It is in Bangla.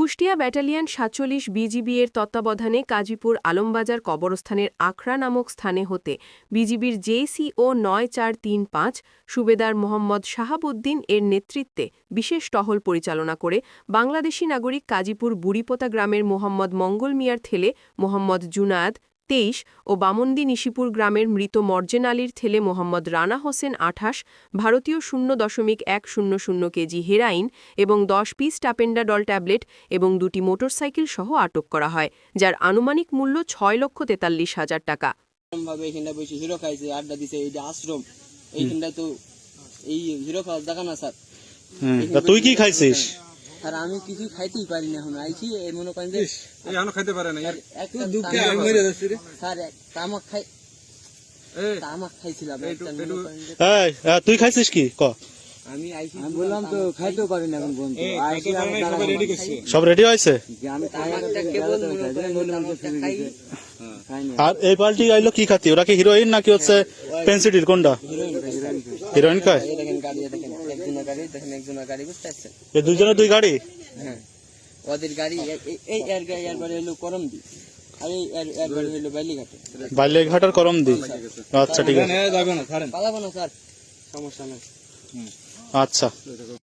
কুষ্টিয়া ব্যাটালিয়ন সাতচল্লিশ বিজিবি এর তত্ত্বাবধানে কাজীপুর আলমবাজার কবরস্থানের আখড়া নামক স্থানে হতে বিজিবির জেসিও নয় চার তিন পাঁচ, সুবেদার মোহাম্মদ শাহাবুদ্দিন এর নেতৃত্বে বিশেষ টহল পরিচালনা করে বাংলাদেশি নাগরিক কাজীপুর বুড়িপোতা গ্রামের মোহাম্মদ মঙ্গল মিয়ার থেলে মোহাম্মদ জুনায়েদ তেইশ ও বামন্দি নিশিপুর গ্রামের মৃত মর্জেন আলীর ছেলে মোহাম্মদ রানা হোসেন আঠাশ ভারতীয় শূন্য দশমিক এক শূন্য শূন্য কেজি হেরাইন এবং দশ পিস টাপেন্ডাডল ট্যাবলেট এবং দুটি মোটরসাইকেল সহ আটক করা হয় যার আনুমানিক মূল্য ছয় লক্ষ তেতাল্লিশ হাজার টাকা। আড্ডা দিছে এই যে আশ্রম এইখানটায় তো এই হিরো খাওয়ার জায়গা না স্যার? তুই কি খাইছিস? আর আমি কিছু খাইতেই পারি না এখন। আইছি এই মনে করেন যে এখনও খাইতে পারে না একটা দুঃখে আমি মরে যাচ্ছি রে। স্যার তামাক খাই তামাক খাইছিলাম তুই খাইছিস কি? ক। আমি আইছি আমি বললাম তো খাইতেও পারি না এখন বন্ধু। খাইতে পারে নাই, সবাই সব রেডি হয়েছে? আমি তামাকটা কেবল মনে করেন খাই। আর এই পাল্টি আইলো কি খাতি? ওরা কি হিরোইন নাকি হচ্ছে পেন্সিডির কোনটা? হিরোইন কয় এই দুজনে দুই গাড়ি? হ্যাঁ ওদের গাড়ি এই এর গাড়ি এর বাড়ি হলো করম দি আর এই এর এর বাড়ি হলো বাইলিঘাটে করম দি আচ্ছা ঠিক আছে। যাবে না ছাড়েন। পালাবো না স্যার। সমস্যা নেই। আচ্ছা।